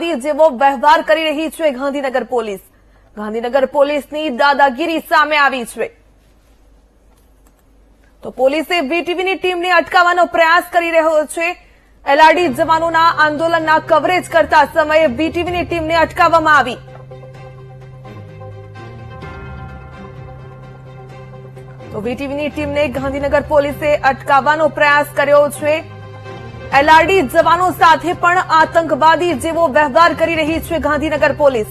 જેવો વ્યવહાર કરી રહી છે ગાંધીનગર પોલીસ. ગાંધીનગર પોલીસની દાદાગીરી સામે આવી છે. તો પોલીસે વીટીવીની ટીમને અટકાવવાનો પ્રયાસ કરી રહ્યો છે. એલઆરડી જવાનોના આંદોલનના કવરેજ કરતા સમયે વીટીવીની ટીમને અટકાવવામાં આવી. તો વીટીવીની ટીમને ગાંધીનગર પોલીસે અટકાવવાનો પ્રયાસ કર્યો છે. એલઆરડી જવાનો સાથે પણ આતંકવાદી જેવો વ્યવહાર કરી રહી છે ગાંધીનગર પોલીસ.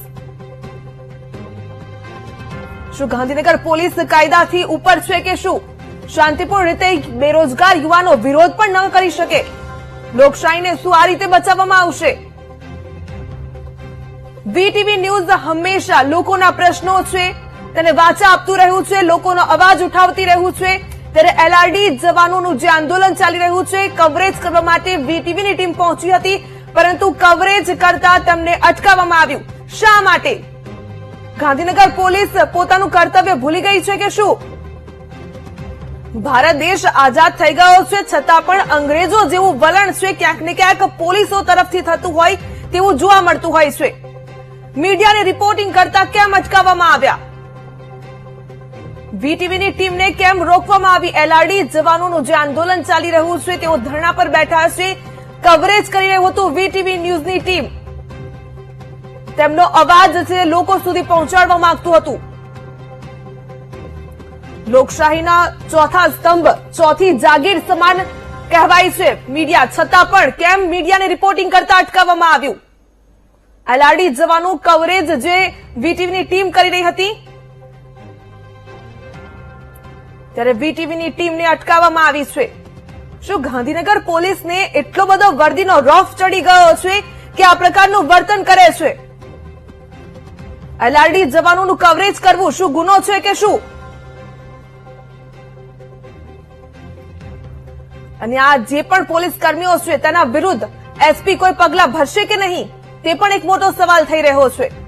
શું ગાંધીનગર પોલીસ કાયદાથી ઉપર છે કે શું? શાંતિપૂર્ણ રીતે બેરોજગાર યુવાનો વિરોધ પણ ન કરી શકે. લોકશાહીને શું આ રીતે બચાવવામાં આવશે? વીટીવી ન્યૂઝ હંમેશા લોકોના પ્રશ્નો છે. તેને વાચા આપતું રહ્યું છે, લોકોનો અવાજ ઉઠાવતી રહ્યું છે. ત્યારે એલઆરડી જવાનોનું જે આંદોલન ચાલી રહ્યું છે કવરેજ કરવા માટે વીટીવીની ટીમ પહોંચી હતી, પરંતુ કવરેજ કરતા તેમને અટકાવવામાં આવ્યું. શા માટે? ગાંધીનગર પોલીસ પોતાનું કર્તવ્ય ભૂલી ગઈ છે કે શું? ભારત દેશ આઝાદ થઈ ગયો છે, છતાં પણ અંગ્રેજો જેવું વલણ છે, ક્યાંક ને ક્યાંક પોલીસો તરફથી થતું હોય તેવું જોવા મળતું હોય છે. મીડિયાને રિપોર્ટિંગ કરતા કેમ અટકાવવામાં આવ્યા? વીટીવીની ટીમને કેમ રોકવામાં આવી? એલઆરડી જવાનોનું જે આંદોલન ચાલી રહ્યું છે, તેઓ ધરણા પર બેઠા છે. કવરેજ કરી રહ્યું હતું વીટીવી ન્યૂઝની ટીમ. તેમનો અવાજ છે, લોકો સુધી પહોંચાડવા માંગતું હતું. લોકશાહીના ચોથા સ્તંભ, ચોથી જાગીર સમાન કહેવાય છે. મીડિયા છતાં પણ કેમ મીડિયાને રિપોર્ટિંગ કરતા અટકાવવામાં આવ્યું? એલઆરડી જવાનું કવરેજ જે વીટીવીની ટીમ કરી રહી હતી ત્યારે વીટીવીની ટીમને અટકાવવામાં આવી છે. શું ગાંધીનગર પોલીસને એટલો બધો વર્દીનો રોફ ચડી ગયો છે કે આ પ્રકારનું વર્તન કરે છે? એલઆરડી જવાનોનું કવરેજ કરવું શું ગુનો છે કે શું? અને આ જે પણ પોલીસ કર્મીઓ છે, તેના વિરુદ્ધ એસપી કોઈ પગલા ભરશે કે નહીં, તે પણ એક મોટો સવાલ થઈ રહ્યો છે.